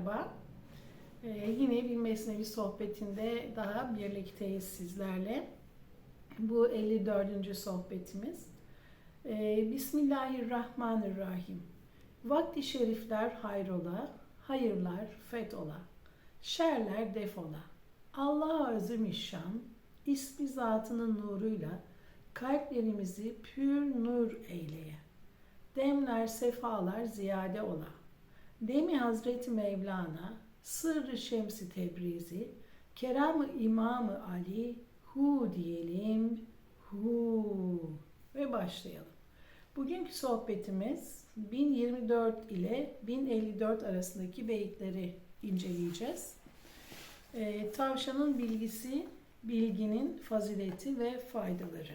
merhaba. Ee, yine bir mesnevi sohbetinde daha birlikteyiz sizlerle. Bu 54. sohbetimiz. Ee, Bismillahirrahmanirrahim. Vakti şerifler hayrola, hayırlar fetola, şerler defola. Allah azimüşşan, ismi zatının nuruyla kalplerimizi pür nur eyleye. Demler sefalar ziyade ola. Demi Hazreti Mevlana, Sırrı Şemsi Tebrizi, Keramı İmamı Ali, Hu diyelim, Hu ve başlayalım. Bugünkü sohbetimiz 1024 ile 1054 arasındaki beyitleri inceleyeceğiz. Ee, tavşanın bilgisi, bilginin fazileti ve faydaları.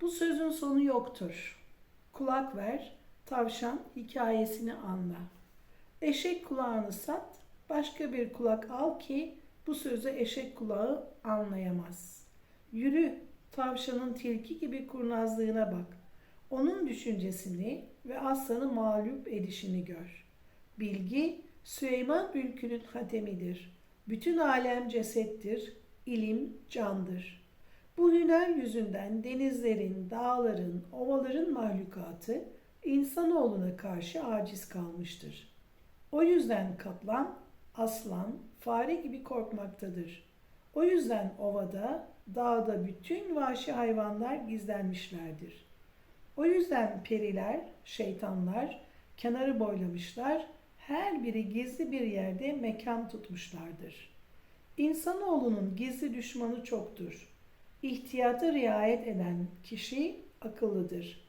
Bu sözün sonu yoktur. Kulak ver, tavşan hikayesini anla. Eşek kulağını sat, başka bir kulak al ki bu sözü eşek kulağı anlayamaz. Yürü, tavşanın tilki gibi kurnazlığına bak. Onun düşüncesini ve aslanı mağlup edişini gör. Bilgi, Süleyman Ülkü'nün hatemidir. Bütün alem cesettir, ilim candır. Bu hüner yüzünden denizlerin, dağların, ovaların mahlukatı insanoğluna karşı aciz kalmıştır. O yüzden kaplan, aslan, fare gibi korkmaktadır. O yüzden ovada, dağda bütün vahşi hayvanlar gizlenmişlerdir. O yüzden periler, şeytanlar kenarı boylamışlar, her biri gizli bir yerde mekan tutmuşlardır. İnsanoğlunun gizli düşmanı çoktur. İhtiyata riayet eden kişi akıllıdır.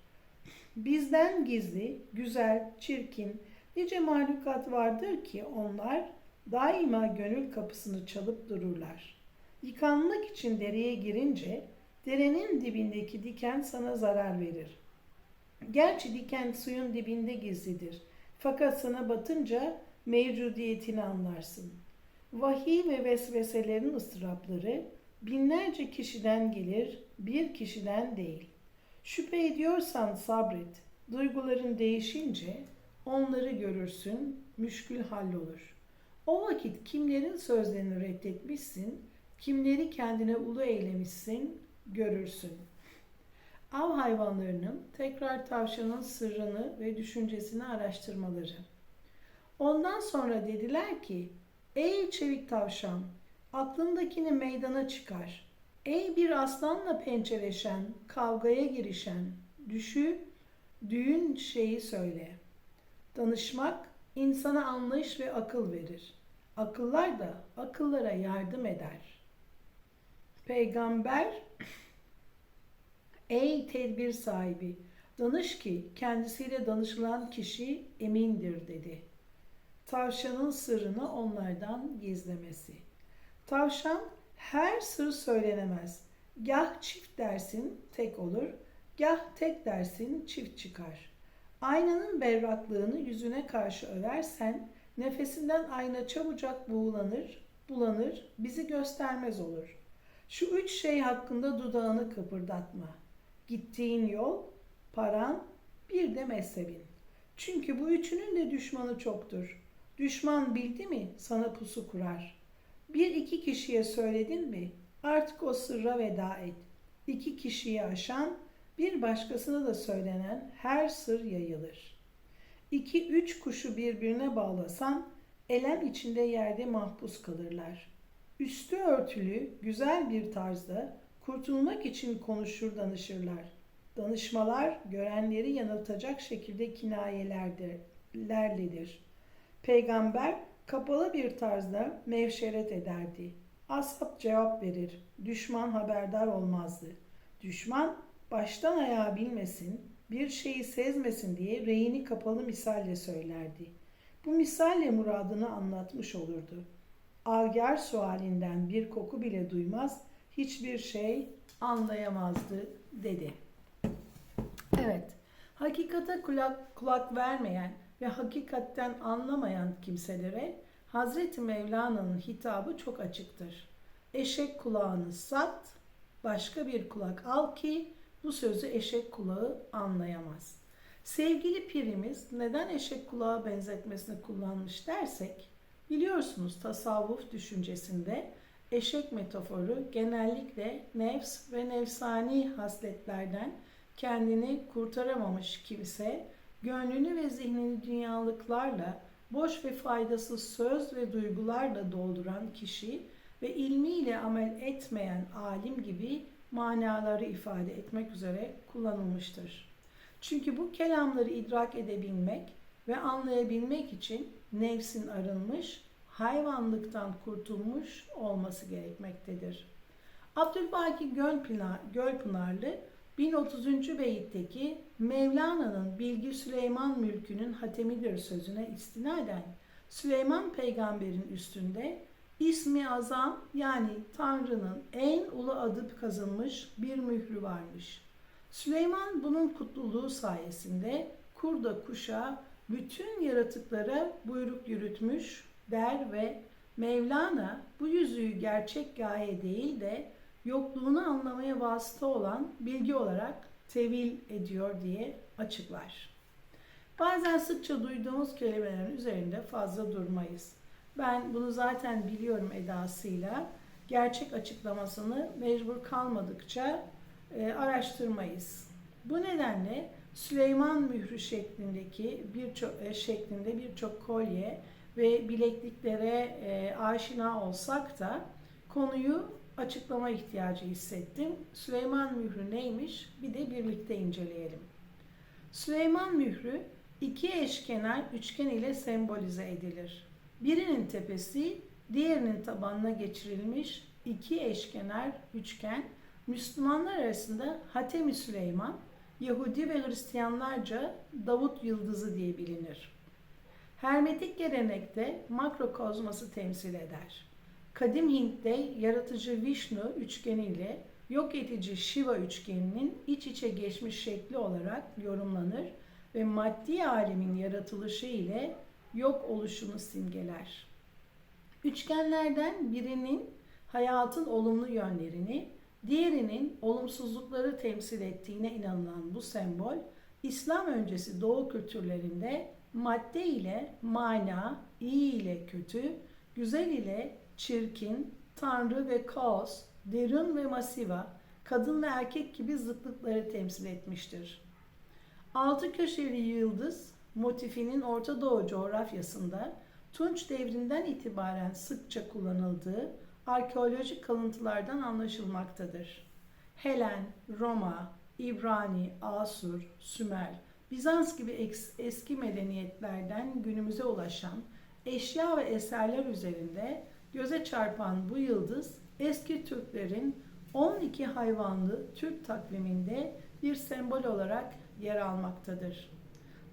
Bizden gizli, güzel, çirkin, nice mahlukat vardır ki onlar daima gönül kapısını çalıp dururlar. Yıkanmak için dereye girince derenin dibindeki diken sana zarar verir. Gerçi diken suyun dibinde gizlidir. Fakat sana batınca mevcudiyetini anlarsın. Vahiy ve vesveselerin ıstırapları binlerce kişiden gelir, bir kişiden değil. Şüphe ediyorsan sabret. Duyguların değişince onları görürsün, müşkül hallolur. O vakit kimlerin sözlerini reddetmişsin, kimleri kendine ulu eylemişsin, görürsün. Av hayvanlarının tekrar tavşanın sırrını ve düşüncesini araştırmaları. Ondan sonra dediler ki, ey çevik tavşan, aklındakini meydana çıkar. Ey bir aslanla pençeleşen, kavgaya girişen, düşü, düğün şeyi söyle. Danışmak insana anlayış ve akıl verir. Akıllar da akıllara yardım eder. Peygamber, ey tedbir sahibi, danış ki kendisiyle danışılan kişi emindir dedi. Tavşanın sırrını onlardan gizlemesi. Tavşan her sır söylenemez. Gah çift dersin tek olur, gah tek dersin çift çıkar. Aynanın berraklığını yüzüne karşı översen, nefesinden ayna çabucak buğulanır, bulanır, bizi göstermez olur. Şu üç şey hakkında dudağını kıpırdatma. Gittiğin yol, paran, bir de mezhebin. Çünkü bu üçünün de düşmanı çoktur. Düşman bildi mi sana pusu kurar.'' Bir iki kişiye söyledin mi artık o sırra veda et. İki kişiyi aşan bir başkasına da söylenen her sır yayılır. İki üç kuşu birbirine bağlasan elem içinde yerde mahpus kalırlar. Üstü örtülü güzel bir tarzda kurtulmak için konuşur danışırlar. Danışmalar görenleri yanıltacak şekilde kinayelerdir. Peygamber kapalı bir tarzda mevşeret ederdi. Ashab cevap verir, düşman haberdar olmazdı. Düşman baştan ayağa bilmesin, bir şeyi sezmesin diye reyini kapalı misalle söylerdi. Bu misalle muradını anlatmış olurdu. Algar sualinden bir koku bile duymaz, hiçbir şey anlayamazdı dedi. Evet, hakikate kulak, kulak vermeyen, ve hakikatten anlamayan kimselere Hazreti Mevlana'nın hitabı çok açıktır. Eşek kulağını sat, başka bir kulak al ki bu sözü eşek kulağı anlayamaz. Sevgili pirimiz neden eşek kulağı benzetmesini kullanmış dersek, biliyorsunuz tasavvuf düşüncesinde eşek metaforu genellikle nefs ve nefsani hasletlerden kendini kurtaramamış kimse, gönlünü ve zihnini dünyalıklarla, boş ve faydasız söz ve duygularla dolduran kişi ve ilmiyle amel etmeyen alim gibi manaları ifade etmek üzere kullanılmıştır. Çünkü bu kelamları idrak edebilmek ve anlayabilmek için nefsin arınmış, hayvanlıktan kurtulmuş olması gerekmektedir. Abdülbaki Gölpınar, Gölpınarlı 1030. beyitteki Mevlana'nın Bilgi Süleyman mülkünün hatemidir sözüne istinaden Süleyman peygamberin üstünde ismi azam yani Tanrı'nın en ulu adı kazınmış bir mührü varmış. Süleyman bunun kutluluğu sayesinde kurda kuşa bütün yaratıklara buyruk yürütmüş der ve Mevlana bu yüzüğü gerçek gaye değil de yokluğunu anlamaya vasıta olan bilgi olarak tevil ediyor diye açıklar. Bazen sıkça duyduğumuz kelimelerin üzerinde fazla durmayız. Ben bunu zaten biliyorum edasıyla gerçek açıklamasını mecbur kalmadıkça e, araştırmayız. Bu nedenle Süleyman mührü şeklindeki birçok e, şeklinde birçok kolye ve bilekliklere e, aşina olsak da konuyu açıklama ihtiyacı hissettim. Süleyman mührü neymiş? Bir de birlikte inceleyelim. Süleyman mührü iki eşkenar üçgen ile sembolize edilir. Birinin tepesi diğerinin tabanına geçirilmiş iki eşkenar üçgen Müslümanlar arasında Hatemi Süleyman, Yahudi ve Hristiyanlarca Davut Yıldızı diye bilinir. Hermetik gelenekte makrokozması temsil eder. Kadim Hint'te yaratıcı Vishnu üçgeniyle yok edici Shiva üçgeninin iç içe geçmiş şekli olarak yorumlanır ve maddi alemin yaratılışı ile yok oluşunu simgeler. Üçgenlerden birinin hayatın olumlu yönlerini, diğerinin olumsuzlukları temsil ettiğine inanılan bu sembol, İslam öncesi Doğu kültürlerinde madde ile mana, iyi ile kötü, güzel ile çirkin, tanrı ve kaos, derin ve masiva, kadın ve erkek gibi zıtlıkları temsil etmiştir. Altı köşeli yıldız motifinin Orta Doğu coğrafyasında Tunç devrinden itibaren sıkça kullanıldığı arkeolojik kalıntılardan anlaşılmaktadır. Helen, Roma, İbrani, Asur, Sümer, Bizans gibi eski medeniyetlerden günümüze ulaşan eşya ve eserler üzerinde göze çarpan bu yıldız eski Türklerin 12 hayvanlı Türk takviminde bir sembol olarak yer almaktadır.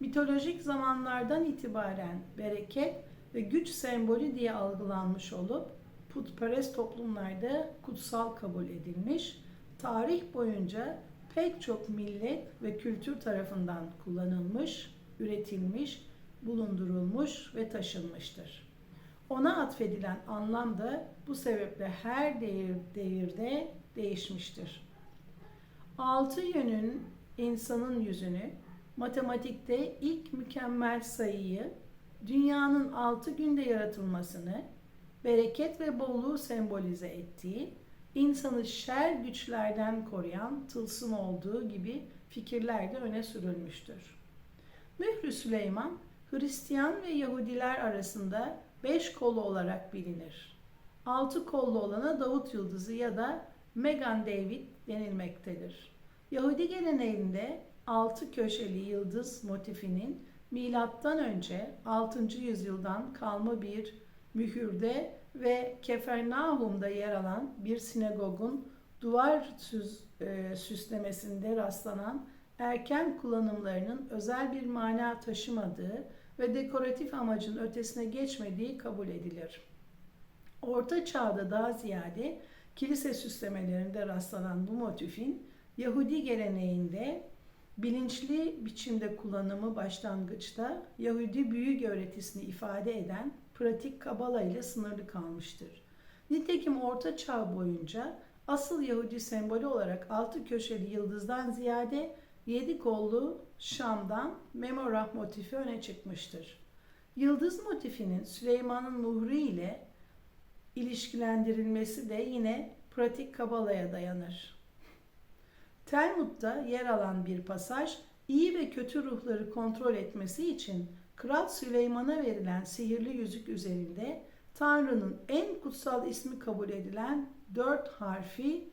Mitolojik zamanlardan itibaren bereket ve güç sembolü diye algılanmış olup putperest toplumlarda kutsal kabul edilmiş, tarih boyunca pek çok millet ve kültür tarafından kullanılmış, üretilmiş, bulundurulmuş ve taşınmıştır. Ona atfedilen anlam da bu sebeple her devir, devirde değişmiştir. Altı yönün insanın yüzünü, matematikte ilk mükemmel sayıyı, dünyanın altı günde yaratılmasını, bereket ve bolluğu sembolize ettiği, insanı şer güçlerden koruyan tılsım olduğu gibi fikirler de öne sürülmüştür. Mührü Süleyman, Hristiyan ve Yahudiler arasında beş kolu olarak bilinir. Altı kollu olana Davut Yıldızı ya da Megan David denilmektedir. Yahudi geleneğinde altı köşeli yıldız motifinin milattan önce 6. yüzyıldan kalma bir mühürde ve Kefernahum'da yer alan bir sinagogun duvar süs, e, süslemesinde rastlanan erken kullanımlarının özel bir mana taşımadığı ve dekoratif amacın ötesine geçmediği kabul edilir. Orta çağda daha ziyade kilise süslemelerinde rastlanan bu motifin Yahudi geleneğinde bilinçli biçimde kullanımı başlangıçta Yahudi büyü öğretisini ifade eden pratik kabala ile sınırlı kalmıştır. Nitekim Orta Çağ boyunca asıl Yahudi sembolü olarak altı köşeli yıldızdan ziyade yedi kollu Şam'dan Memorah motifi öne çıkmıştır. Yıldız motifinin Süleyman'ın muhru ile ilişkilendirilmesi de yine pratik kabalaya dayanır. Talmud'da yer alan bir pasaj, iyi ve kötü ruhları kontrol etmesi için Kral Süleyman'a verilen sihirli yüzük üzerinde Tanrı'nın en kutsal ismi kabul edilen dört harfi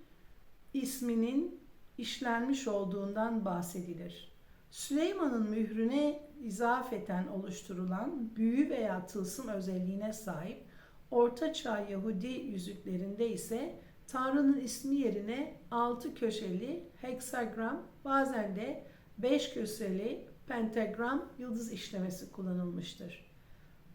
isminin işlenmiş olduğundan bahsedilir. Süleyman'ın mührüne izafeten oluşturulan büyü veya tılsım özelliğine sahip Orta Çağ Yahudi yüzüklerinde ise Tanrı'nın ismi yerine altı köşeli heksagram bazen de beş köşeli pentagram yıldız işlemesi kullanılmıştır.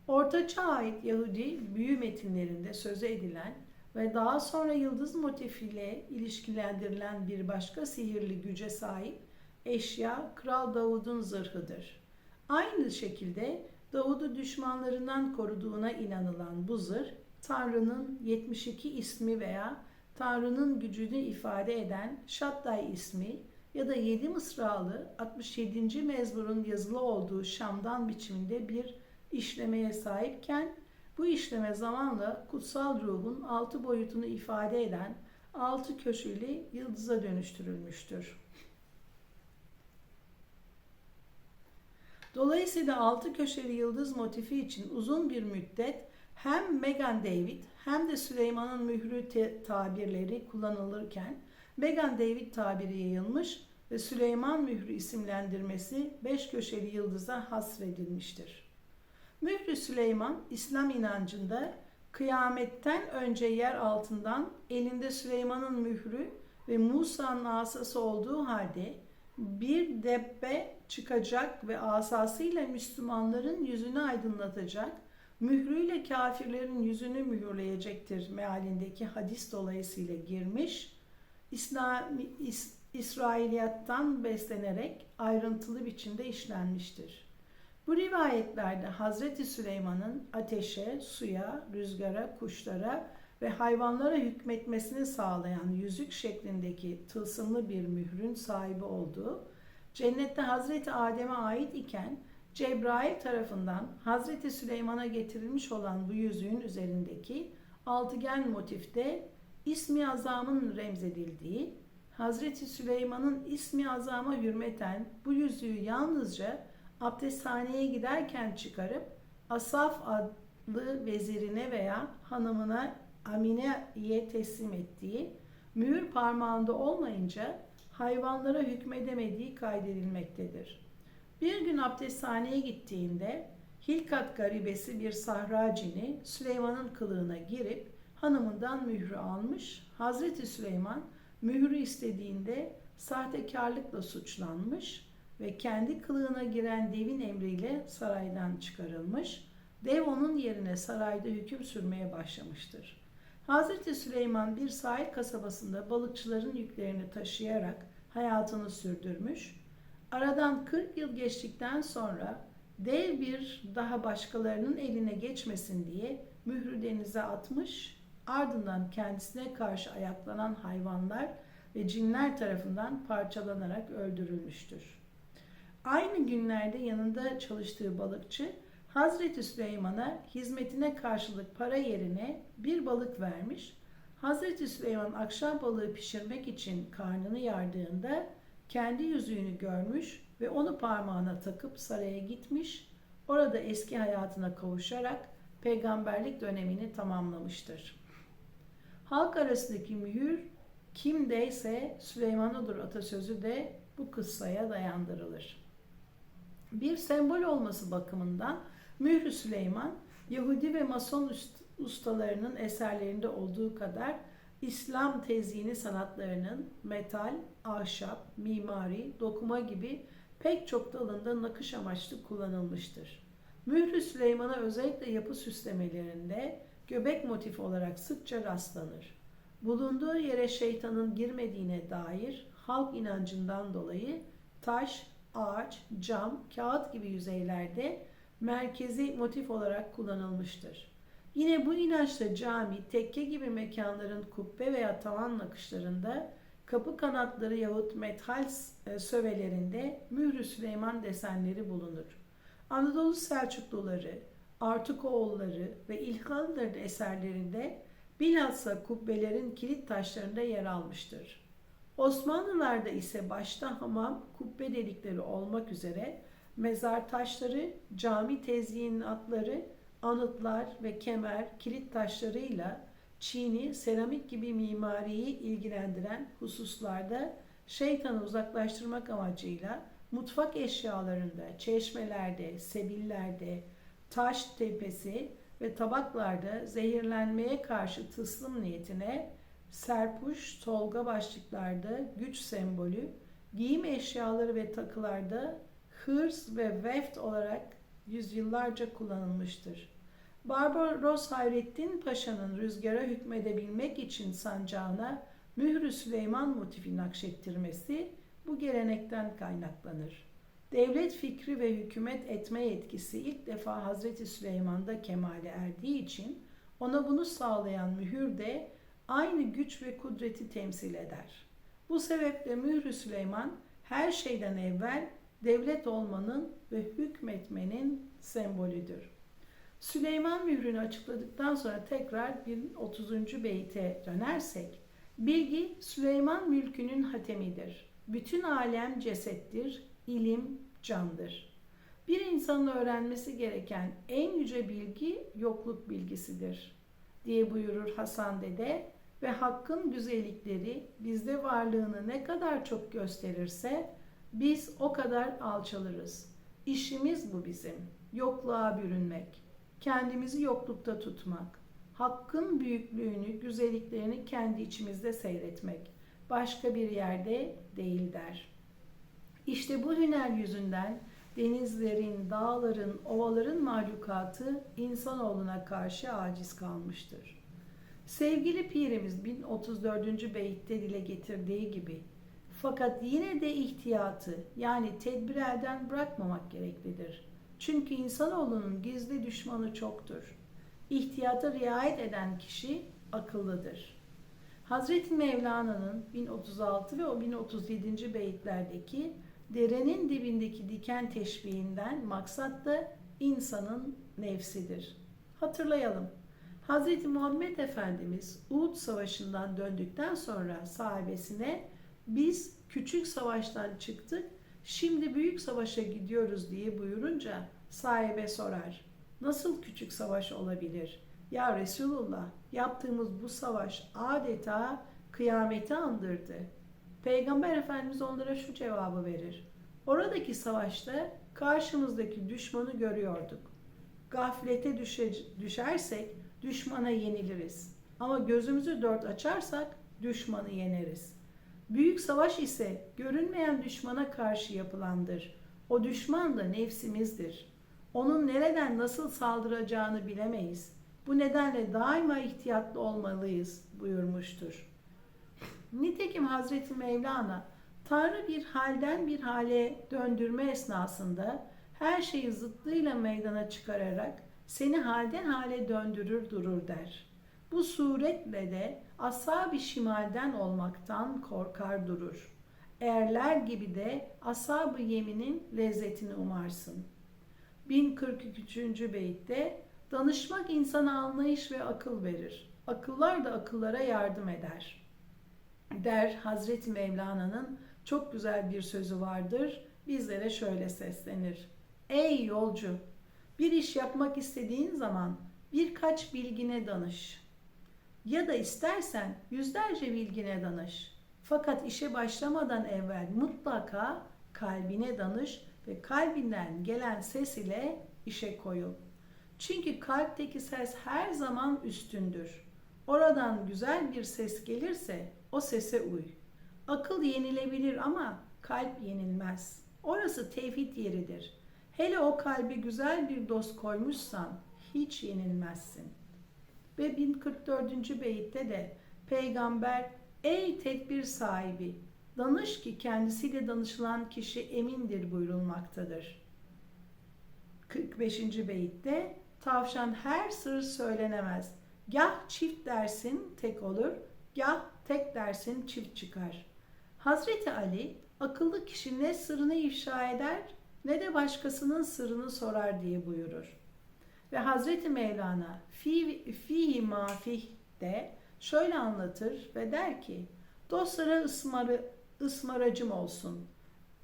Orta Çağ'a ait Yahudi büyü metinlerinde söze edilen ve daha sonra yıldız motifiyle ilişkilendirilen bir başka sihirli güce sahip eşya Kral Davud'un zırhıdır. Aynı şekilde Davud'u düşmanlarından koruduğuna inanılan bu zırh, Tanrı'nın 72 ismi veya Tanrı'nın gücünü ifade eden Şadday ismi ya da 7 mısralı 67. mezmurun yazılı olduğu Şam'dan biçiminde bir işlemeye sahipken bu işleme zamanla kutsal ruhun altı boyutunu ifade eden altı köşeli yıldıza dönüştürülmüştür. Dolayısıyla altı köşeli yıldız motifi için uzun bir müddet hem Megan David hem de Süleyman'ın mührü tabirleri kullanılırken Megan David tabiri yayılmış ve Süleyman mührü isimlendirmesi beş köşeli yıldıza hasredilmiştir. Mührü Süleyman İslam inancında kıyametten önce yer altından elinde Süleyman'ın mührü ve Musa'nın asası olduğu halde bir debbe çıkacak ve asasıyla Müslümanların yüzünü aydınlatacak, mührüyle kafirlerin yüzünü mühürleyecektir mealindeki hadis dolayısıyla girmiş, İslami, İs, İsrailiyattan beslenerek ayrıntılı biçimde işlenmiştir. Bu rivayetlerde Hazreti Süleyman'ın ateşe, suya, rüzgara, kuşlara ve hayvanlara hükmetmesini sağlayan yüzük şeklindeki tılsımlı bir mührün sahibi olduğu, cennette Hazreti Adem'e ait iken Cebrail tarafından Hazreti Süleyman'a getirilmiş olan bu yüzüğün üzerindeki altıgen motifte ismi azamın remzedildiği, Hazreti Süleyman'ın ismi azama hürmeten bu yüzüğü yalnızca abdesthaneye giderken çıkarıp Asaf adlı vezirine veya hanımına Amine'ye teslim ettiği, mühür parmağında olmayınca hayvanlara hükmedemediği kaydedilmektedir. Bir gün abdesthaneye gittiğinde Hilkat garibesi bir sahra cini Süleyman'ın kılığına girip hanımından mührü almış. Hazreti Süleyman mührü istediğinde sahtekarlıkla suçlanmış ve kendi kılığına giren devin emriyle saraydan çıkarılmış. Dev onun yerine sarayda hüküm sürmeye başlamıştır. Hazreti Süleyman bir sahil kasabasında balıkçıların yüklerini taşıyarak hayatını sürdürmüş. Aradan 40 yıl geçtikten sonra dev bir daha başkalarının eline geçmesin diye mührü denize atmış. Ardından kendisine karşı ayaklanan hayvanlar ve cinler tarafından parçalanarak öldürülmüştür. Aynı günlerde yanında çalıştığı balıkçı Hazreti Süleyman'a hizmetine karşılık para yerine bir balık vermiş. Hazreti Süleyman akşam balığı pişirmek için karnını yardığında kendi yüzüğünü görmüş ve onu parmağına takıp saraya gitmiş. Orada eski hayatına kavuşarak peygamberlik dönemini tamamlamıştır. Halk arasındaki mühür kimdeyse Süleyman odur atasözü de bu kıssaya dayandırılır. Bir sembol olması bakımından Mührü Süleyman, Yahudi ve Mason ustalarının eserlerinde olduğu kadar İslam tezyini sanatlarının metal, ahşap, mimari, dokuma gibi pek çok dalında nakış amaçlı kullanılmıştır. Mührü Süleyman'a özellikle yapı süslemelerinde göbek motifi olarak sıkça rastlanır. Bulunduğu yere şeytanın girmediğine dair halk inancından dolayı taş, ağaç, cam, kağıt gibi yüzeylerde merkezi motif olarak kullanılmıştır. Yine bu inançla cami, tekke gibi mekanların kubbe veya tavan nakışlarında kapı kanatları yahut metal e, sövelerinde mührü Süleyman desenleri bulunur. Anadolu Selçukluları, Artukoğulları ve İlhanlıların eserlerinde bilhassa kubbelerin kilit taşlarında yer almıştır. Osmanlılarda ise başta hamam, kubbe delikleri olmak üzere mezar taşları, cami tezyinatları, anıtlar ve kemer, kilit taşlarıyla Çin'i seramik gibi mimariyi ilgilendiren hususlarda şeytanı uzaklaştırmak amacıyla mutfak eşyalarında, çeşmelerde, sebillerde, taş tepesi ve tabaklarda zehirlenmeye karşı tıslım niyetine serpuş, tolga başlıklarda güç sembolü, giyim eşyaları ve takılarda hırs ve veft olarak yüzyıllarca kullanılmıştır. Barbaros Hayrettin Paşa'nın rüzgara hükmedebilmek için sancağına mührü Süleyman motifi nakşettirmesi bu gelenekten kaynaklanır. Devlet fikri ve hükümet etme yetkisi ilk defa Hazreti Süleyman'da kemale erdiği için ona bunu sağlayan mühür de aynı güç ve kudreti temsil eder. Bu sebeple mührü Süleyman her şeyden evvel devlet olmanın ve hükmetmenin sembolüdür. Süleyman mührünü açıkladıktan sonra tekrar 1030. beyte dönersek, bilgi Süleyman mülkünün hatemidir. Bütün alem cesettir, ilim candır. Bir insanın öğrenmesi gereken en yüce bilgi yokluk bilgisidir diye buyurur Hasan Dede ve hakkın güzellikleri bizde varlığını ne kadar çok gösterirse biz o kadar alçalırız. İşimiz bu bizim. Yokluğa bürünmek, kendimizi yoklukta tutmak, hakkın büyüklüğünü, güzelliklerini kendi içimizde seyretmek, başka bir yerde değil der. İşte bu hüner yüzünden denizlerin, dağların, ovaların mahlukatı insanoğluna karşı aciz kalmıştır. Sevgili pirimiz 1034. beytte dile getirdiği gibi fakat yine de ihtiyatı yani tedbir elden bırakmamak gereklidir. Çünkü insanoğlunun gizli düşmanı çoktur. İhtiyata riayet eden kişi akıllıdır. Hazreti Mevlana'nın 1036 ve o 1037. beyitlerdeki derenin dibindeki diken teşbihinden maksat da insanın nefsidir. Hatırlayalım. Hazreti Muhammed Efendimiz Uhud Savaşı'ndan döndükten sonra sahibesine biz küçük savaştan çıktık, şimdi büyük savaşa gidiyoruz diye buyurunca sahibe sorar. Nasıl küçük savaş olabilir? Ya Resulullah yaptığımız bu savaş adeta kıyameti andırdı. Peygamber Efendimiz onlara şu cevabı verir. Oradaki savaşta karşımızdaki düşmanı görüyorduk. Gaflete düşe, düşersek düşmana yeniliriz. Ama gözümüzü dört açarsak düşmanı yeneriz. Büyük savaş ise görünmeyen düşmana karşı yapılandır. O düşman da nefsimizdir. Onun nereden nasıl saldıracağını bilemeyiz. Bu nedenle daima ihtiyatlı olmalıyız buyurmuştur. Nitekim Hazreti Mevlana Tanrı bir halden bir hale döndürme esnasında her şeyi zıttıyla meydana çıkararak seni halden hale döndürür durur der. Bu suretle de ashab-ı şimalden olmaktan korkar durur. Erler gibi de ashab-ı yeminin lezzetini umarsın. 1043. beytte danışmak insana anlayış ve akıl verir. Akıllar da akıllara yardım eder. Der Hazreti Mevlana'nın çok güzel bir sözü vardır. Bizlere şöyle seslenir. Ey yolcu! Bir iş yapmak istediğin zaman birkaç bilgine danış. Ya da istersen yüzlerce bilgine danış. Fakat işe başlamadan evvel mutlaka kalbine danış ve kalbinden gelen ses ile işe koyul. Çünkü kalpteki ses her zaman üstündür. Oradan güzel bir ses gelirse o sese uy. Akıl yenilebilir ama kalp yenilmez. Orası tevhid yeridir. Hele o kalbi güzel bir dost koymuşsan hiç yenilmezsin. Ve 1044. beyitte de peygamber ey tedbir sahibi danış ki kendisiyle danışılan kişi emindir buyurulmaktadır. 45. beyitte tavşan her sır söylenemez. Gah çift dersin tek olur, gah tek dersin çift çıkar. Hazreti Ali akıllı kişi ne sırrını ifşa eder ne de başkasının sırrını sorar diye buyurur. Ve Hazreti Mevlana fi, fihi mafih de şöyle anlatır ve der ki dostlara ısmarı, ısmaracım olsun.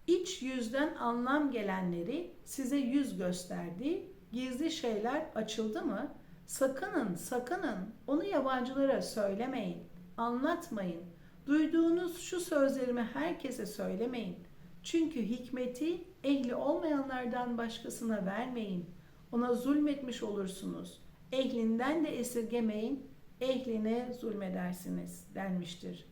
İç yüzden anlam gelenleri size yüz gösterdi. Gizli şeyler açıldı mı? Sakının, sakının. Onu yabancılara söylemeyin. Anlatmayın. Duyduğunuz şu sözlerimi herkese söylemeyin. Çünkü hikmeti ehli olmayanlardan başkasına vermeyin. Ona zulmetmiş olursunuz. Ehlinden de esirgemeyin. Ehline zulmedersiniz denmiştir.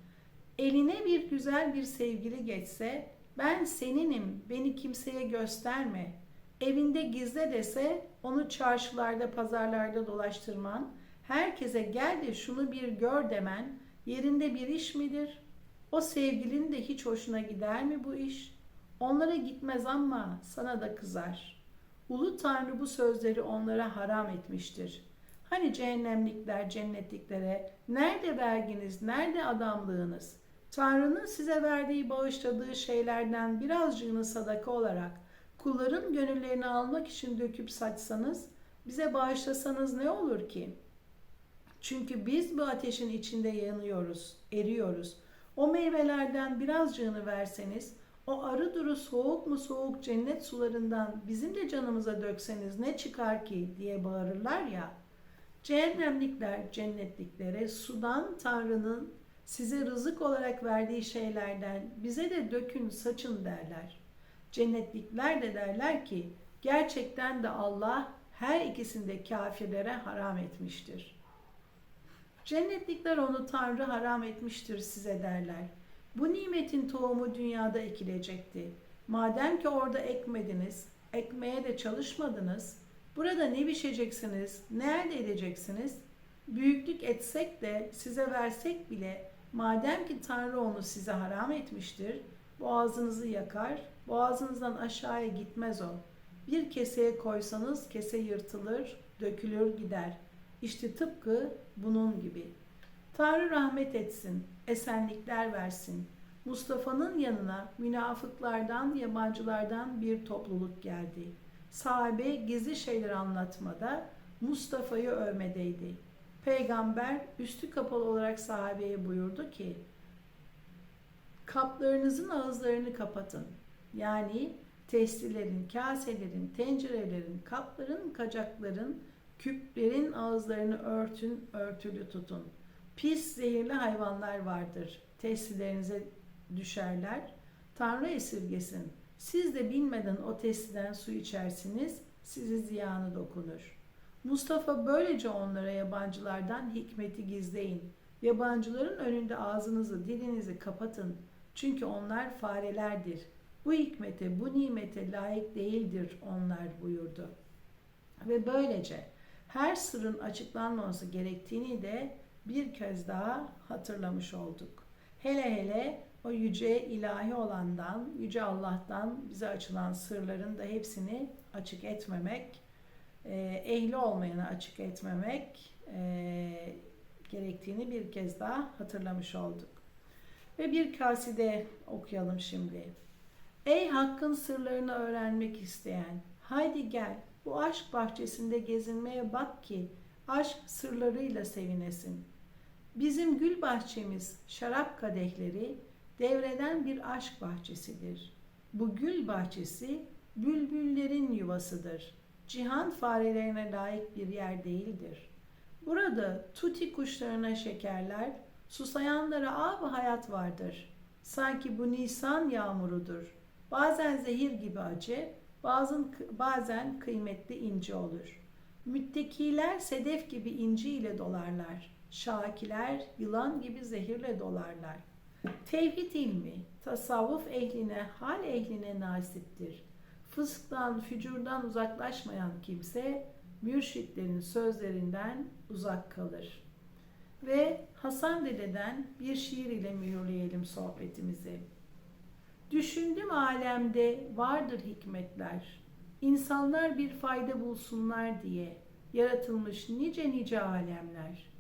Eline bir güzel bir sevgili geçse ben seninim beni kimseye gösterme. Evinde gizle dese onu çarşılarda pazarlarda dolaştırman, herkese gel de şunu bir gör demen yerinde bir iş midir? O sevgilin de hiç hoşuna gider mi bu iş? Onlara gitmez ama sana da kızar. Ulu Tanrı bu sözleri onlara haram etmiştir. Hani cehennemlikler cennetliklere nerede verginiz, nerede adamlığınız? Tanrı'nın size verdiği bağışladığı şeylerden birazcığını sadaka olarak kulların gönüllerini almak için döküp saçsanız, bize bağışlasanız ne olur ki? Çünkü biz bu ateşin içinde yanıyoruz, eriyoruz. O meyvelerden birazcığını verseniz, o arı duru soğuk mu soğuk cennet sularından bizim de canımıza dökseniz ne çıkar ki diye bağırırlar ya. Cehennemlikler cennetliklere sudan Tanrı'nın size rızık olarak verdiği şeylerden bize de dökün saçın derler. Cennetlikler de derler ki gerçekten de Allah her ikisini de kafirlere haram etmiştir. Cennetlikler onu Tanrı haram etmiştir size derler. Bu nimetin tohumu dünyada ekilecekti. Madem ki orada ekmediniz, ekmeye de çalışmadınız, burada ne biçeceksiniz, ne elde edeceksiniz? Büyüklük etsek de size versek bile madem ki Tanrı onu size haram etmiştir, boğazınızı yakar, boğazınızdan aşağıya gitmez o. Bir keseye koysanız kese yırtılır, dökülür gider. İşte tıpkı bunun gibi. Tanrı rahmet etsin, esenlikler versin. Mustafa'nın yanına münafıklardan, yabancılardan bir topluluk geldi. Sahabe gizli şeyler anlatmada, Mustafa'yı övmedeydi. Peygamber üstü kapalı olarak sahabeye buyurdu ki, kaplarınızın ağızlarını kapatın. Yani testilerin, kaselerin, tencerelerin, kapların, kacakların, küplerin ağızlarını örtün, örtülü tutun. Pis, zehirli hayvanlar vardır. Testilerinize düşerler. Tanrı esirgesin. Siz de bilmeden o testiden su içersiniz, sizi ziyanı dokunur. Mustafa böylece onlara yabancılardan hikmeti gizleyin. Yabancıların önünde ağzınızı, dilinizi kapatın. Çünkü onlar farelerdir. Bu hikmete, bu nimete layık değildir onlar buyurdu. Ve böylece her sırrın açıklanmaması gerektiğini de bir kez daha hatırlamış olduk. Hele hele o yüce ilahi olandan, yüce Allah'tan bize açılan sırların da hepsini açık etmemek, e, ehli olmayana açık etmemek e, gerektiğini bir kez daha hatırlamış olduk. Ve bir kaside okuyalım şimdi. Ey hakkın sırlarını öğrenmek isteyen, haydi gel bu aşk bahçesinde gezinmeye bak ki aşk sırlarıyla sevinesin. Bizim gül bahçemiz, şarap kadehleri devreden bir aşk bahçesidir. Bu gül bahçesi bülbüllerin yuvasıdır. Cihan farelerine layık bir yer değildir. Burada tuti kuşlarına şekerler, susayanlara ab hayat vardır. Sanki bu Nisan yağmurudur. Bazen zehir gibi acı, bazen, bazen kıymetli inci olur. Müttekiler sedef gibi inci ile dolarlar. Şakiler yılan gibi zehirle dolarlar. Tevhid ilmi, tasavvuf ehline, hal ehline nasiptir. Fısktan, fücurdan uzaklaşmayan kimse, mürşitlerin sözlerinden uzak kalır. Ve Hasan Dede'den bir şiir ile mühürleyelim sohbetimizi. Düşündüm alemde vardır hikmetler. İnsanlar bir fayda bulsunlar diye yaratılmış nice nice alemler.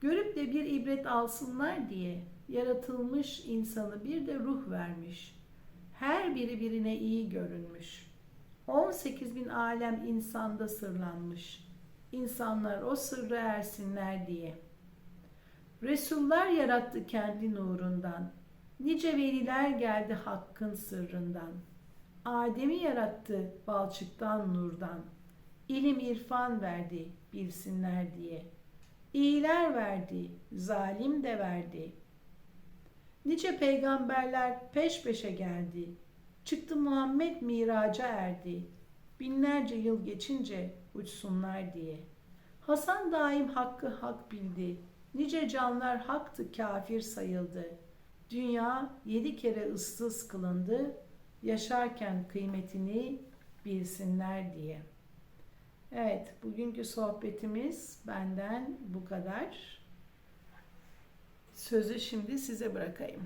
Görüp de bir ibret alsınlar diye yaratılmış insanı bir de ruh vermiş. Her biri birine iyi görünmüş. 18 bin alem insanda sırlanmış. İnsanlar o sırrı ersinler diye. Resuller yarattı kendi nurundan. Nice veliler geldi hakkın sırrından. Adem'i yarattı balçıktan nurdan. İlim irfan verdi bilsinler diye. İyiler verdi, zalim de verdi. Nice peygamberler peş peşe geldi. Çıktı Muhammed miraca erdi. Binlerce yıl geçince uçsunlar diye. Hasan daim hakkı hak bildi. Nice canlar haktı kafir sayıldı. Dünya yedi kere ıssız kılındı. Yaşarken kıymetini bilsinler diye. Evet, bugünkü sohbetimiz benden bu kadar. Sözü şimdi size bırakayım.